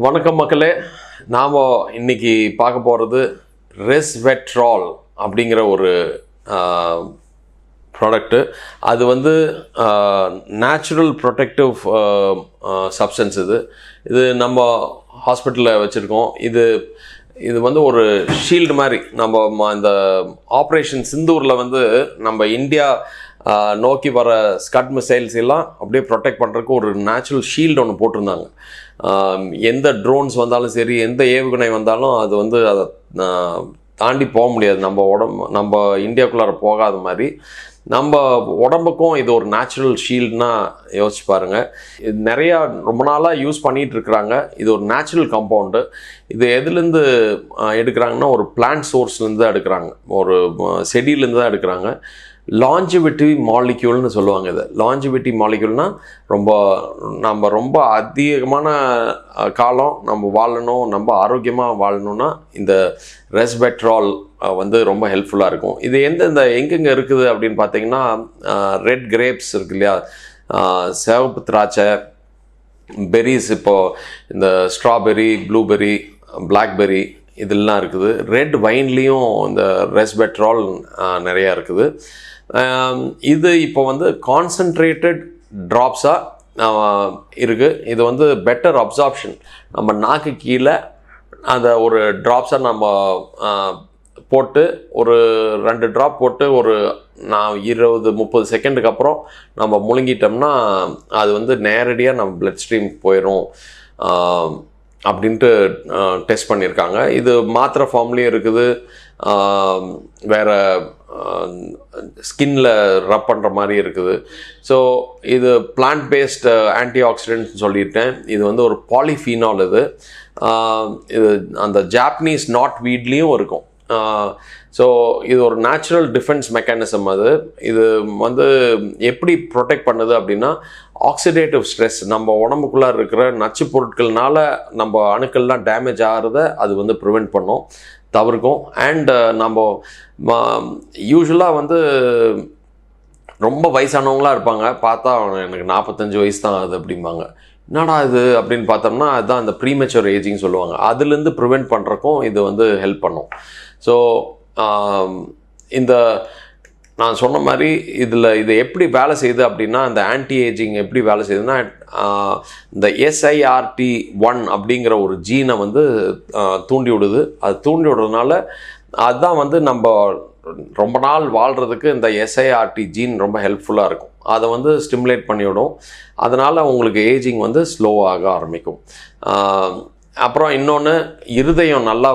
வணக்கம் மக்களே. நாம் இன்றைக்கி பார்க்க போகிறது ரெஸ்வெட்ரால் அப்படிங்கிற ஒரு ப்ராடக்ட்டு அது வந்து நேச்சுரல் ப்ரொடெக்டிவ் சப்ஸ்டன்ஸ் இது. இது நம்ம ஹாஸ்பிட்டலில் வச்சுருக்கோம். இது இது வந்து ஒரு ஷீல்டு மாதிரி. நம்ம ம- இந்த ஆப்ரேஷன் சிந்தூரில் வந்து நம்ம இந்தியா நோக்கி வர ஸ்கட் மிசைல்ஸ் எல்லாம் அப்படியே ப்ரொடெக்ட் பண்ணுறதுக்கு ஒரு நேச்சுரல் ஷீல்டு ஒன்று போட்டிருந்தாங்க. எந்த ட்ரோன்ஸ் வந்தாலும் சரி எந்த ஏவுகணை வந்தாலும் அது வந்து அதை தாண்டி போக முடியாது. நம்ம உடம்பு நம்ம இந்தியாவுக்குள்ளார போகாத மாதிரி. நம்ம உடம்புக்கும் இது ஒரு நேச்சுரல் ஷீல்டுனா யோசிச்சு பாருங்க. இது நிறையா ரொம்ப நாளாக யூஸ் பண்ணிகிட்டு இருக்கிறாங்க. இது ஒரு நேச்சுரல் கம்பவுண்டு இது எதுலேருந்து எடுக்கிறாங்கன்னா ஒரு பிளான்ட் சோர்ஸ்லேருந்து தான் எடுக்கிறாங்க. ஒரு செடியிலேருந்து தான் எடுக்கிறாங்க. லாஞ்சிவிட்டி மாலிக்யூல்னு சொல்லுவாங்க இதை. லாஞ்சிவிட்டி மாலிக்யூல்னா ரொம்ப நம்ம ரொம்ப அதிகமான காலம் நம்ம வாழணும் நம்ம ஆரோக்கியமாக வாழணும்னா இந்த ரெஸ்பெட்ரால் வந்து ரொம்ப ஹெல்ப்ஃபுல்லாக இருக்கும். இது எந்தெந்த எங்கெங்கே இருக்குது அப்படின்னு பார்த்தீங்கன்னா ரெட் கிரேப்ஸ் இருக்கு இல்லையா? சிவப்பு திராட்சை பெரிஸ் இப்போது இந்த ஸ்ட்ராபெரி ப்ளூபெரி பிளாக்பெரி இதெல்லாம் இருக்குது. ரெட் வைன்லேயும் இந்த ரெஸ்பெட்ரால் நிறையா இருக்குது. இது இப்போ வந்து கான்சன்ட்ரேட்டட் ட்ராப்ஸாக இருக்குது இது வந்து பெட்டர் அப்சார்ப்ஷன் நம்ம நாக்கு கீழே அந்த ஒரு ட்ராப்ஸாக நம்ம போட்டு ஒரு ரெண்டு ட்ராப் போட்டு ஒரு நான் இருபது முப்பது செகண்டுக்கு அப்புறம் நம்ம முழுங்கிட்டோம்னா அது வந்து நேரடியாக நம்ம பிளட் ஸ்ட்ரீம் போயிடும் அப்படின்ட்டு டெஸ்ட் பண்ணியிருக்காங்க. இது மாத்திரை ஃபார்ம்லேயும் இருக்குது. வேறு வேற ஸ்கின்ல ரப் பண்ணுற மாதிரி இருக்குது. ஸோ இது பிளான்ட் பேஸ்ட் ஆன்டி ஆக்சிடென்ட்ஸ் சொல்லியிருக்கேன். இது வந்து ஒரு பாலிஃபீனால் இது. இது அந்த ஜாப்பனீஸ் நாட் வீட்லேயும் இருக்கும். ஸோ இது ஒரு நேச்சுரல் டிஃபென்ஸ் மெக்கானிசம் அது. இது வந்து எப்படி ப்ரொடெக்ட் பண்ணுது அப்படின்னா ஆக்சிடேட்டிவ் ஸ்ட்ரெஸ் நம்ம உடம்புக்குள்ளே இருக்கிற நச்சு பொருட்கள்னால நம்ம அணுக்கள்லாம் டேமேஜ் ஆகிறத அது வந்து ப்ரிவெண்ட் பண்ணும் தவிர்க்கும். அண்ட் நம்ம யூஸ்வலாக வந்து ரொம்ப வயசானவங்களா இருப்பாங்க. பார்த்தா எனக்கு நாற்பத்தஞ்சு வயசு தான் ஆகுது அப்படிம்பாங்க. என்னடா இது அப்படின்னு பார்த்தோம்னா அதுதான் அந்த ப்ரீமெச்சூர் ஏஜிங் சொல்லுவாங்க. அதுலேருந்து ப்ரிவெண்ட் பண்ணுறக்கும் இது வந்து ஹெல்ப் பண்ணும். ஸோ இந்த நான் சொன்ன மாதிரி இதில் இது எப்படி வேலை செய்யுது அப்படின்னா இந்த ஆன்டி ஏஜிங் எப்படி வேலை செய்யுதுன்னா இந்த எஸ்ஐஆர்டி ஒன் அப்படிங்கிற ஒரு ஜீனை வந்து தூண்டி விடுது. அது தூண்டி விடுறதுனால அதுதான் வந்து நம்ம ரொம்ப நாள் வாழ்கிறதுக்கு இந்த எஸ்ஐஆர்டி ஜீன் ரொம்ப ஹெல்ப்ஃபுல்லாக இருக்கும். அதை வந்து ஸ்டிமுலேட் பண்ணிவிடும். அதனால் உங்களுக்கு ஏஜிங் வந்து ஸ்லோவாக ஆரம்பிக்கும். அப்புறம் இன்னொன்று இருதயம் நல்லா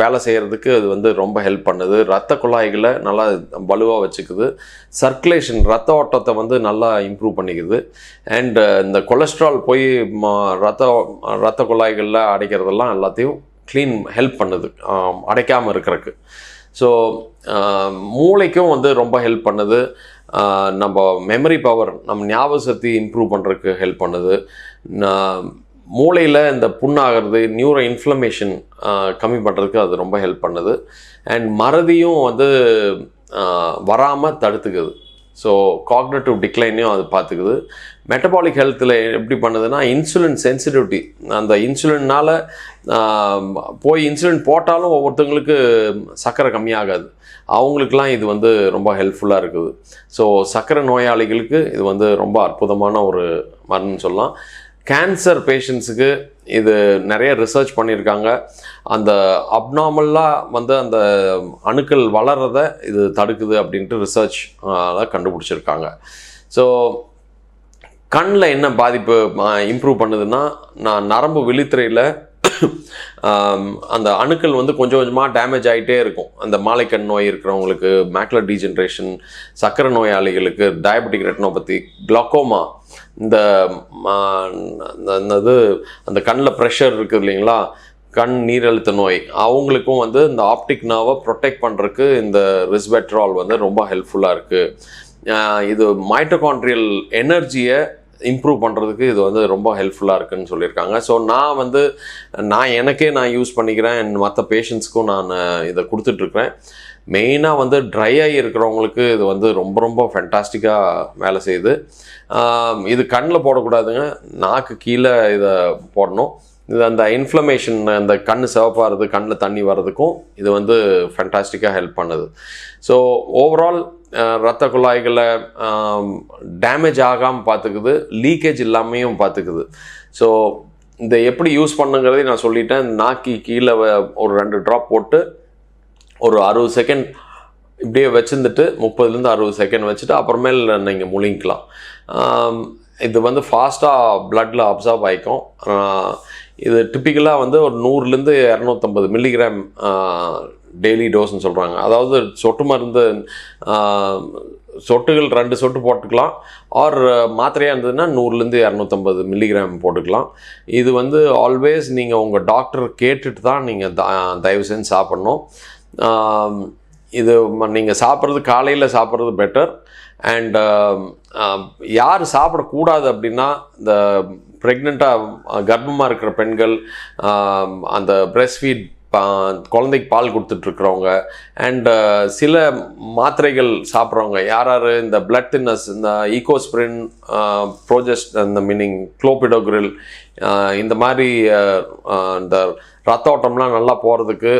வேலை செய்கிறதுக்கு அது வந்து ரொம்ப ஹெல்ப் பண்ணுது. ரத்த குழாய்களை நல்லா வலுவாக வச்சுக்குது. சர்க்குலேஷன் ரத்த ஓட்டத்தை வந்து நல்லா இம்ப்ரூவ் பண்ணிக்குது. அண்டு இந்த கொலஸ்ட்ரால் போய் ரத்த ரத்த குழாய்களில் அடைக்கிறதெல்லாம் எல்லாத்தையும் க்ளீன் ஹெல்ப் பண்ணுது. அடைக்காமல் இருக்கிறதுக்கு. ஸோ uh, மூளைக்கும் வந்து ரொம்ப ஹெல்ப் பண்ணுது. Uh, நம்ம மெமரி பவர் நம்ம ஞாபக சக்தி இம்ப்ரூவ் பண்ணுறதுக்கு ஹெல்ப் பண்ணுது. மூளையில் இந்த புண்ணாகிறது நியூரோ இன்ஃப்ளமேஷன் uh, கம்மி பண்ணுறதுக்கு அது ரொம்ப ஹெல்ப் பண்ணுது. அண்ட் மறதியும் வந்து வராமல் தடுத்துக்குது. ஸோ காக்னேட்டிவ் டிக்ளைனையும் அது பார்த்துக்குது. மெட்டபாலிக் ஹெல்த்தில் எப்படி பண்ணுதுன்னா இன்சுலின் சென்சிட்டிவிட்டி அந்த இன்சுலின்னால் போய் இன்சுலின் போட்டாலும் ஒவ்வொருத்தவங்களுக்கு சர்க்கரை கம்மியாகாது. அவங்களுக்குலாம் இது வந்து ரொம்ப ஹெல்ப்ஃபுல்லாக இருக்குது. ஸோ சர்க்கரை நோயாளிகளுக்கு இது வந்து ரொம்ப அற்புதமான ஒரு மருந்துன்னு சொல்லலாம். கேன்சர் பேஷண்ட்ஸுக்கு இது நிறைய ரிசர்ச் பண்ணியிருக்காங்க. அந்த அப்நார்மலாக வந்து அந்த அணுக்கள் வளர்கிறத இது தடுக்குது அப்படின்ட்டு ரிசர்ச் கண்டுபிடிச்சிருக்காங்க. ஸோ கண்ணில் என்ன பாதிப்பு இம்ப்ரூவ் பண்ணுதுன்னா நான் நரம்பு விழித்திரையில் அந்த அணுக்கள் வந்து கொஞ்சம் கொஞ்சமாக டேமேஜ் ஆகிட்டே இருக்கும். அந்த மாலைக்கண் நோய் இருக்கிறவங்களுக்கு மேக்லர் டீஜென்ரேஷன் சக்கரை நோயாளிகளுக்கு டயபெட்டிக் ரெட்னோபத்தி க்ளோக்கோமா இந்த ஆ, அந்த இது அந்த கண்ணில் ப்ரெஷர் இருக்குது இல்லைங்களா? கண் நீரழுத்த நோய். அவங்களுக்கும் வந்து இந்த ஆப்டிக் நர்வை ப்ரொடெக்ட் பண்ணுறதுக்கு இந்த ரிஸ்பெட்ரால் வந்து ரொம்ப ஹெல்ப்ஃபுல்லாக இருக்குது இது மைட்டோகான்ட்ரியல் எனர்ஜியை இம்ப்ரூவ் பண்ணுறதுக்கு இது வந்து ரொம்ப ஹெல்ப்ஃபுல்லாக இருக்குன்னு சொல்லியிருக்காங்க. ஸோ நான் வந்து நான் எனக்கே நான் யூஸ் பண்ணிக்கிறேன். and மற்ற பேஷண்ட்ஸ்க்கும் நான் இதை கொடுத்துட்ருக்குறேன். மெயினாக வந்து ட்ரை ஆகி இருக்கிறவங்களுக்கு இது வந்து ரொம்ப ரொம்ப ஃபென்டாஸ்டிக்காக வேலை செய்யுது. இது கண்ணில் போடக்கூடாதுங்க. நாக்கு கீழே இதை போடணும். இது அந்த இன்ஃப்ளமேஷன் அந்த கண் சிவப்பாகிறது கண்ணில் தண்ணி வர்றதுக்கும் இது வந்து ஃபண்டாஸ்டிக்காக ஹெல்ப் பண்ணுது. ஸோ ஓவரால் ரத்த குழாய்களை டேமேஜ் ஆகாமல் பார்த்துக்குது லீக்கேஜ் இல்லாமையும் பார்த்துக்குது ஸோ இந்த எப்படி யூஸ் பண்ணுங்கிறதையும் நான் சொல்லிட்டேன். நாக்கி கீழே வ- ஒரு ரெண்டு ட்ராப் போட்டு ஒரு அறுபது செகண்ட் இப்படியே வச்சுருந்துட்டு முப்பதுலேருந்து அறுபது செகண்ட் வச்சுட்டு அப்புறமேல் நீங்கள் முழுங்கிக்கலாம். இது வந்து ஃபாஸ்ட்டாக பிளட்டில் அப்சார்ப் ஆகிக்கும் இது டிப்பிக்கலாக வந்து ஒரு நூறுலேருந்து இரநூத்தம்பது மில்லிகிராம் டெய்லி டோஸ்ன்னு சொல்கிறாங்க அதாவது சொட்டு மருந்து சொட்டுகள் ரெண்டு சொட்டு போட்டுக்கலாம். ஆர் மாத்திரையாக இருந்ததுன்னா நூறுலேருந்து இரநூத்தம்பது மில்லிகிராம் போட்டுக்கலாம். இது வந்து ஆல்வேஸ் நீங்கள் உங்கள் டாக்டர் கேட்டுட்டு தான் நீங்கள் தயவு செஞ்சு சாப்பிட்ணும். இது நீங்கள் சாப்பிட்றது காலையில் சாப்பிட்றது பெட்டர் அண்ட் um, um, யார் சாப்பிடக்கூடாது அப்படின்னா இந்த ப்ரெக்னெண்ட்டாக கர்ப்பமாக இருக்கிற பெண்கள் அந்த பிரஸ்ட் ஃபீட் குழந்தைக்கு பால் கொடுத்துட்ருக்குறவங்க அண்டு சில மாத்திரைகள் சாப்பிட்றவங்க யார் யார் இந்த பிளட் தின்னஸ் இந்த ஈகோஸ்பிரின் ப்ரோஜெஸ்ட் இந்த மீனிங் குளோபிடோக்ரில் இந்த மாதிரி இந்த ரத்த ஓட்டம்லாம் நல்லா போகிறதுக்கு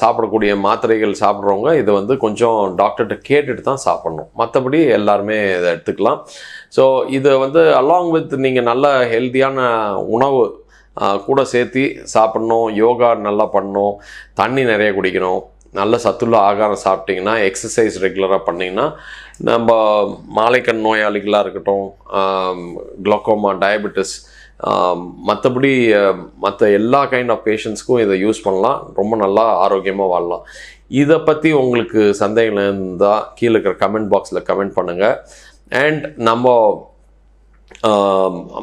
சாப்பிடக்கூடிய மாத்திரைகள் சாப்பிட்றவங்க இதை வந்து கொஞ்சம் டாக்டர்கிட்ட கேட்டுட்டு தான் சாப்பிட்ணும். மற்றபடி எல்லாருமே இதை எடுத்துக்கலாம். ஸோ இதை வந்து அலாங் வித் நீங்கள் நல்ல ஹெல்த்தியான உணவு கூட சேர்த்து சாப்பிட்ணும். யோகா நல்லா பண்ணணும். தண்ணி நிறைய குடிக்கணும். நல்ல சத்துள்ள ஆகாரம் சாப்பிட்டிங்கன்னா எக்ஸசைஸ் ரெகுலராக பண்ணிங்கன்னா நம்ம மாலைக்கண் நோயாளிகளாக இருக்கட்டும் க்ளோக்கோமா டயபெட்டிஸ் மற்றபடி மற்ற எல்லா கைண்ட் ஆஃப் பேஷண்ட்ஸ்க்கும் இதை யூஸ் பண்ணலாம். ரொம்ப நல்லா ஆரோக்கியமாக வாழலாம். இதை பற்றி உங்களுக்கு சந்தேகம் இருந்தால் கீழே இருக்கிற கமெண்ட் பாக்ஸில் கமெண்ட் பண்ணுங்கள் அண்ட் நம்ம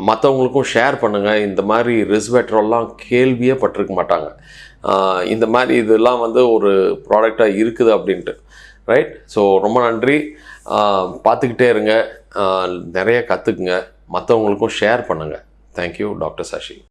மற்றவங்களுக்கும் ஷேர் பண்ணுங்கள் இந்த மாதிரி ரிஸ்வெட்ரோல்லாம் கேள்வியே பட்டிருக்க மாட்டாங்க. இந்த மாதிரி இதெல்லாம் வந்து ஒரு ப்ராடக்டாக இருக்குது அப்படின்ட்டு. ரைட் ஸோ ரொம்ப நன்றி. பார்த்துக்கிட்டே இருங்க. நிறைய கற்றுக்குங்க மற்றவங்களுக்கும் ஷேர் பண்ணுங்கள் Thank you, Dr. Sashi.